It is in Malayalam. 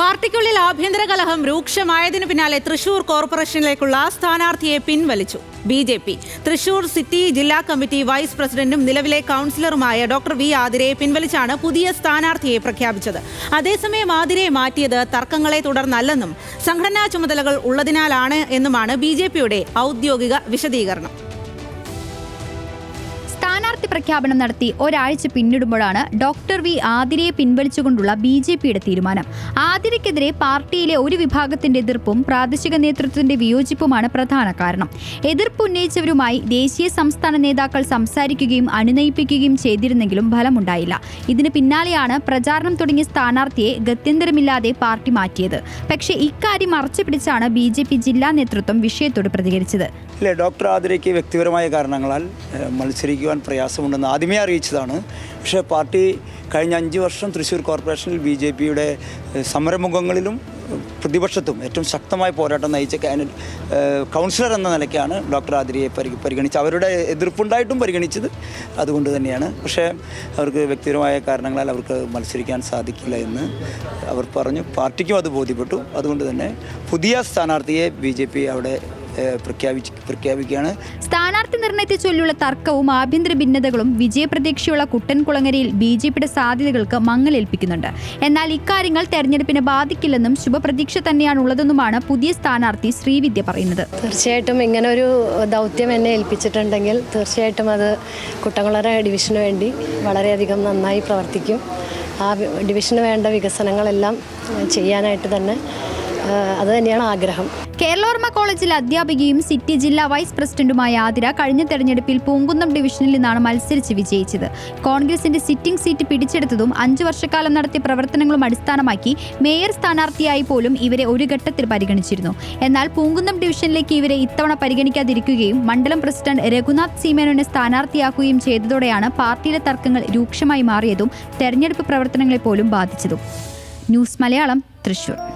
പാർട്ടിക്കുള്ളിൽ ആഭ്യന്തര കലഹം രൂക്ഷമായതിനു പിന്നാലെ തൃശൂർ കോർപ്പറേഷനിലേക്കുള്ള സ്ഥാനാർത്ഥിയെ പിൻവലിച്ചു. B J P. Thrissur city ജില്ലാ കമ്മിറ്റി വൈസ് പ്രസിഡന്റും നിലവിലെ കൗൺസിലറുമായ ഡോക്ടർ വി ആതിരയെ പിൻവലിച്ചാണ് പുതിയ സ്ഥാനാർത്ഥിയെ പ്രഖ്യാപിച്ചത്. അതേസമയം ആതിരയെ മാറ്റിയത് തർക്കങ്ങളെ തുടർന്നല്ലെന്നും സംഘടനാ ചുമതലകൾ ഉള്ളതിനാലാണ് എന്നുമാണ് ബി ഔദ്യോഗിക വിശദീകരണം. സ്ഥാനാർത്ഥി പ്രഖ്യാപനം നടത്തി ഒരാഴ്ച പിന്നിടുമ്പോഴാണ് ഡോക്ടർ വി ആതിരയെ പിൻവലിച്ചുകൊണ്ടുള്ള ബി ജെ പിയുടെ തീരുമാനം. ആതിരയ്ക്കെതിരെ പാർട്ടിയിലെ ഒരു വിഭാഗത്തിന്റെ എതിർപ്പും പ്രാദേശിക നേതൃത്വത്തിന്റെ വിയോജിപ്പുമാണ് പ്രധാന കാരണം. എതിർപ്പ് ഉന്നയിച്ചവരുമായി ദേശീയ സംസ്ഥാന നേതാക്കൾ സംസാരിക്കുകയും അനുനയിപ്പിക്കുകയും ചെയ്തിരുന്നെങ്കിലും ഫലമുണ്ടായില്ല. ഇതിന് പിന്നാലെയാണ് പ്രചാരണം തുടങ്ങിയ സ്ഥാനാർത്ഥിയെ ഗത്യന്തരമില്ലാതെ പാർട്ടി മാറ്റിയത്. പക്ഷേ ഇക്കാര്യം മറച്ചു പിടിച്ചാണ് ബി ജെ പി ജില്ലാ നേതൃത്വം വിഷയത്തോട് പ്രതികരിച്ചത്. ഡോക്ടർ ആതിരയ്ക്ക് വ്യക്തിപരമായ കാരണങ്ങളാൽ മത്സരിക്കുവാൻ മത്സരിക്കുവാൻ പ്രയാസമുണ്ടെന്ന് ആദ്യമേ അറിയിച്ചതാണ്. പക്ഷേ പാർട്ടി കഴിഞ്ഞ അഞ്ച് വർഷം തൃശ്ശൂർ കോർപ്പറേഷനിൽ ബി ജെ പിയുടെ സമരമുഖങ്ങളിലും പ്രതിപക്ഷത്തും ഏറ്റവും ശക്തമായ പോരാട്ടം നയിച്ച കൗൺസിലർ എന്ന നിലയ്ക്കാണ് ഡോക്ടർ ആതിരയെ പരി പരിഗണിച്ച് അവരുടെ എതിർപ്പുണ്ടായിട്ടും പരിഗണിച്ചത് അതുകൊണ്ട് തന്നെയാണ്. പക്ഷേ അവർക്ക് വ്യക്തിപരമായ കാരണങ്ങളാൽ അവർക്ക് മത്സരിക്കാൻ സാധിക്കില്ല എന്ന് അവർ പറഞ്ഞു. പാർട്ടിക്കും അത് ബോധ്യപ്പെട്ടു. അതുകൊണ്ട് തന്നെ പുതിയ സ്ഥാനാർത്ഥിയെ ബി അവിടെ പ്രഖ്യാപിച്ച് പ്രഖ്യാപിക്കുകയാണ്. സ്ഥാനാർത്ഥി നിർണയത്തെ ചൊല്ലിയുള്ള തർക്കവും ആഭ്യന്തര ഭിന്നതകളും വിജയപ്രതീക്ഷയുള്ള കുട്ടൻകുളങ്ങരയിൽ ബി ജെ പിയുടെ സാധ്യതകൾക്ക് മങ്ങലേൽപ്പിക്കുന്നുണ്ട്. എന്നാൽ ഇക്കാര്യങ്ങൾ തെരഞ്ഞെടുപ്പിനെ ബാധിക്കില്ലെന്നും ശുഭപ്രതീക്ഷ തന്നെയാണുള്ളതെന്നുമാണ് പുതിയ സ്ഥാനാർത്ഥി ശ്രീവിദ്യ പറയുന്നത്. തീർച്ചയായിട്ടും ഇങ്ങനെ ഒരു ദൗത്യം എന്നെ ഏൽപ്പിച്ചിട്ടുണ്ടെങ്കിൽ തീർച്ചയായിട്ടും അത് കുട്ടംകുളര ഡിവിഷന് വേണ്ടി വളരെയധികം നന്നായി പ്രവർത്തിക്കും. ആ ഡിവിഷന് വേണ്ട വികസനങ്ങളെല്ലാം ചെയ്യാനായിട്ട് തന്നെ അത് തന്നെയാണ് ആഗ്രഹം. കേരളോർമ്മ കോളേജിലെ അധ്യാപികയും സിറ്റി ജില്ലാ വൈസ് പ്രസിഡന്റുമായ ആതിര കഴിഞ്ഞ തെരഞ്ഞെടുപ്പിൽ പൂങ്കുന്നം ഡിവിഷനിൽ നിന്നാണ് മത്സരിച്ച് വിജയിച്ചത്. കോൺഗ്രസിന്റെ സിറ്റിംഗ് സീറ്റ് പിടിച്ചെടുത്തതും അഞ്ചു വർഷക്കാലം നടത്തിയ പ്രവർത്തനങ്ങളും അടിസ്ഥാനമാക്കി മേയർ സ്ഥാനാർത്ഥിയായി പോലും ഇവരെ ഒരു ഘട്ടത്തിൽ പരിഗണിച്ചിരുന്നു. എന്നാൽ പൂങ്കുന്നം ഡിവിഷനിലേക്ക് ഇവരെ ഇത്തവണ പരിഗണിക്കാതിരിക്കുകയും മണ്ഡലം പ്രസിഡന്റ് രഘുനാഥ് സീമേനോനെ സ്ഥാനാർത്ഥിയാക്കുകയും ചെയ്തതോടെയാണ് പാർട്ടിയിലെ തർക്കങ്ങൾ രൂക്ഷമായി മാറിയതും തെരഞ്ഞെടുപ്പ് പ്രവർത്തനങ്ങളെ പോലും ബാധിച്ചതും. ന്യൂസ് മലയാളം തൃശൂർ